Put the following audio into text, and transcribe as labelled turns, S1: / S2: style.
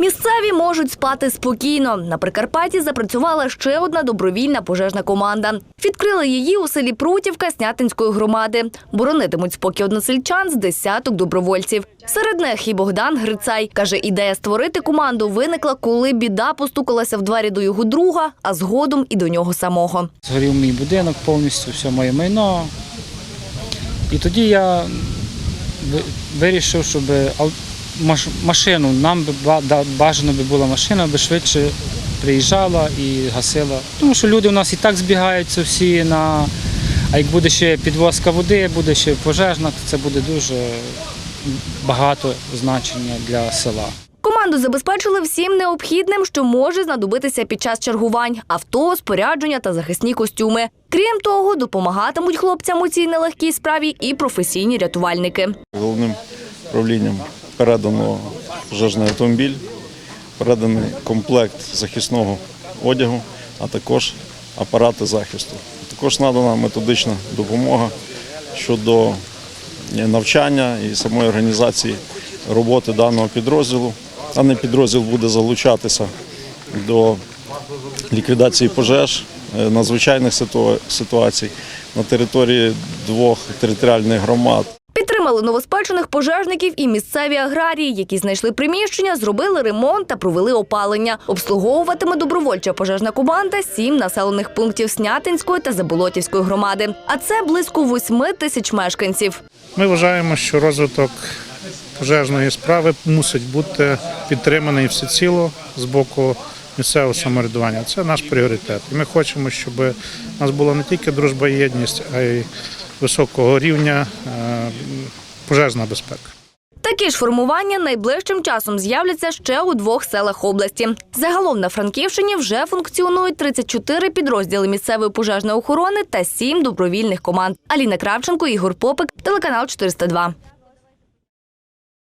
S1: Місцеві можуть спати спокійно. На Прикарпатті запрацювала ще одна добровільна пожежна команда. Відкрили її у селі Прутівка Снятинської громади. Боронитимуть спокій односельчан з десяток добровольців. Серед них і Богдан Грицай каже, ідея створити команду виникла, коли біда постукалася в двері до його друга, а згодом і до нього самого.
S2: Згорів мій будинок повністю, все моє майно. І тоді я вирішив, щоб машину, нам би бажано би була машина, би швидше приїжджала і гасила. Тому що люди у нас і так збігаються всі на. А як буде ще підвозка води, буде ще пожежна, то це буде дуже багато значення для села.
S1: Команду забезпечили всім необхідним, що може знадобитися під час чергувань: авто, спорядження та захисні костюми. Крім того, допомагатимуть хлопцям у цій нелегкій справі і професійні рятувальники.
S3: Головним управлінням передано пожежний автомобіль, переданий комплект захисного одягу, а також апарати захисту. Також надана методична допомога щодо навчання і самої організації роботи даного підрозділу. Даний підрозділ буде залучатися до ліквідації пожеж, е, надзвичайних ситуацій на території двох територіальних громад.
S1: Підтримали новоспечених пожежників і місцеві аграрії, які знайшли приміщення, зробили ремонт та провели опалення. Обслуговуватиме добровольча пожежна команда сім населених пунктів Снятинської та Заболотівської громади. А це близько восьми тисяч мешканців.
S4: Ми вважаємо, що розвиток пожежної справи мусить бути підтриманий всеціло з боку місцевого самоврядування. Це наш пріоритет. Ми хочемо, щоб у нас була не тільки дружба і єдність, а й високого рівня е, пожежна безпека.
S1: Такі ж формування найближчим часом з'являться ще у двох селах області. Загалом на Франківщині вже функціонують 34 підрозділи місцевої пожежної охорони та 7 добровільних команд. Аліна Кравченко, Ігор Попик, телеканал 402.